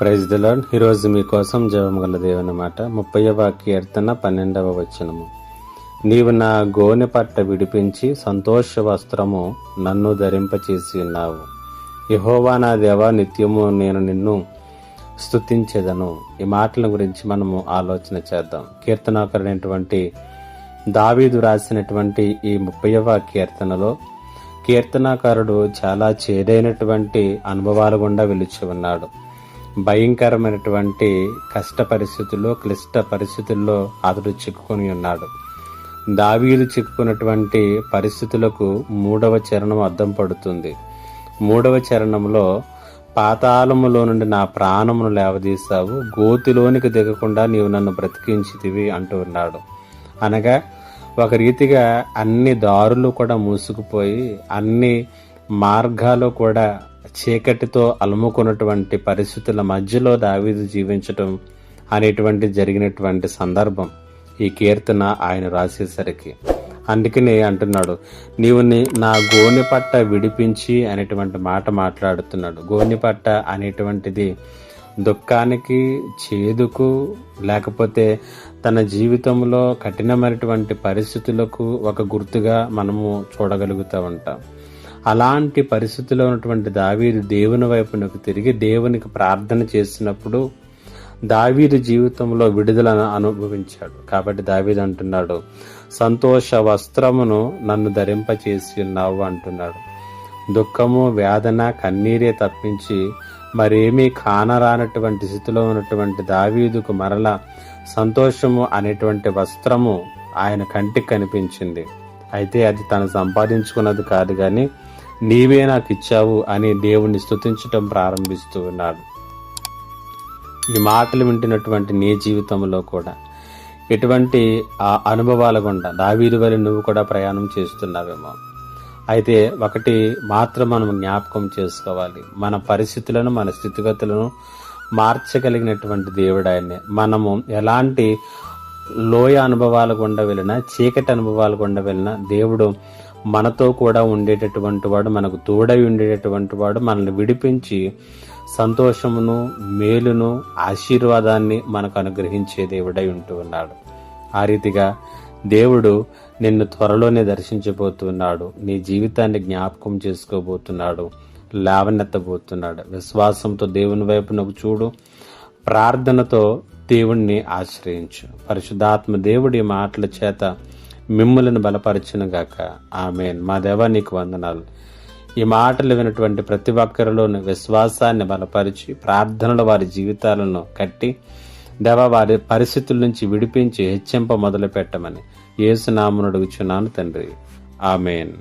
Praise దిలాడ్ ఈరోజు మీకోసం జవమగల దేవుని మాట ముప్పైవ కీర్తన పన్నెండవ వచనము. నీవు నా గోనె పట్ట విడిపించి సంతోష వస్త్రము నన్ను ధరింపచేసి ఉన్నావు యహోవా నా దేవ నిత్యము నేను నిన్ను స్తుతించేదను. ఈ మాటల గురించి మనము ఆలోచన చేద్దాం. కీర్తనాకరైనటువంటి దావీదు రాసినటువంటి ఈ ముప్పైవ కీర్తనలో కీర్తనాకారుడు చాలా చేదైనటువంటి అనుభవాల గుండా వెలిచి ఉన్నాడు. భయంకరమైనటువంటి కష్ట పరిస్థితుల్లో క్లిష్ట పరిస్థితుల్లో అతడు చిక్కుకొని ఉన్నాడు. దావీలు చిక్కుకున్నటువంటి పరిస్థితులకు మూడవ చరణం అద్దం పడుతుంది. మూడవ చరణంలో పాతాళములో నుండి నా ప్రాణమును లేవదీశావు గోతిలోనికి దిగకుండా నీవు నన్ను బ్రతికించితివి అంటూ ఉన్నాడు. అనగా ఒక రీతిగా అన్ని దారులు కూడా మూసుకుపోయి అన్ని మార్గాలు కూడా చీకటితో అలుముకున్నటువంటి పరిస్థితుల మధ్యలో దావీదు జీవించటం అనేటువంటి జరిగినటువంటి సందర్భం ఈ కీర్తన ఆయన రాసేసరికి. అందుకనే అంటున్నాడు నీవు నీ- నా గోనె పట్ట విడిపించి అనేటువంటి మాట మాట్లాడుతున్నాడు. గోనె పట్ట అనేటువంటిది దుఃఖానికి చేదుకు లేకపోతే తన జీవితంలో కఠినమైనటువంటి పరిస్థితులకు ఒక గుర్తుగా మనము చూడగలుగుతూ ఉంటాం. అలాంటి పరిస్థితిలో ఉన్నటువంటి దావీదు దేవుని వైపునకు తిరిగి దేవునికి ప్రార్థన చేసినప్పుడు దావీదు జీవితంలో విడుదలను అనుభవించాడు. కాబట్టి దావీదు అంటున్నాడు సంతోష వస్త్రమును నన్ను ధరింపచేసి ఉన్నావు అంటున్నాడు. దుఃఖము వేదన కన్నీరే తప్పించి మరేమీ కానరానటువంటి స్థితిలో ఉన్నటువంటి దావీదుకు మరల సంతోషము అనేటువంటి వస్త్రము ఆయన కంటికి కనిపించింది. అయితే అది తను సంపాదించుకున్నది కాదు కానీ నీవే నాకు ఇచ్చావు అని దేవుణ్ణి స్తుతించటం ప్రారంభిస్తూ ఉన్నాడు. ఈ మాటలు వింటున్నటువంటి నీ జీవితంలో కూడా ఎటువంటి ఆ అనుభవాల గుండా దావీదు వల్ల నువ్వు కూడా ప్రయాణం చేస్తున్నావేమో. అయితే ఒకటి మాత్రం మనం జ్ఞాపకం చేసుకోవాలి. మన పరిస్థితులను మన స్థితిగతులను మార్చగలిగినటువంటి దేవుడు ఆయనే. మనము ఎలాంటి లోయ అనుభవాల గుండా వెళ్ళినా చీకటి అనుభవాల గుండా వెళ్ళినా దేవుడు మనతో కూడా ఉండేటటువంటి వాడు మనకు తోడై ఉండేటటువంటి వాడు మనల్ని విడిపించి సంతోషమును మేలును ఆశీర్వాదాన్ని మనకు అనుగ్రహించే దేవుడై ఉంటూ ఉన్నాడు. ఆ రీతిగా దేవుడు నిన్ను త్వరలోనే దర్శించబోతున్నాడు నీ జీవితాన్ని జ్ఞాపకం చేసుకోబోతున్నాడు లేవనెత్తబోతున్నాడు విశ్వాసంతో దేవుని వైపు నువ్వు చూడు ప్రార్థనతో దేవుణ్ణి ఆశ్రయించు. పరిశుద్ధాత్మ దేవుడి మాటల చేత మిమ్ములను బలపరచును గాక. ఆమెన్. మా దేవా నీకు వందనాలు. ఈ మాటలు వినటువంటి ప్రతి ఒక్కరిలోని విశ్వాసాన్ని బలపరిచి ప్రార్థనలు వారి జీవితాలను కట్టి దేవ వారి పరిస్థితుల నుంచి విడిపించి హెచ్చింప మొదలు పెట్టమని ఏసునామను అడుగుచున్నాను తండ్రి. ఆమెన్.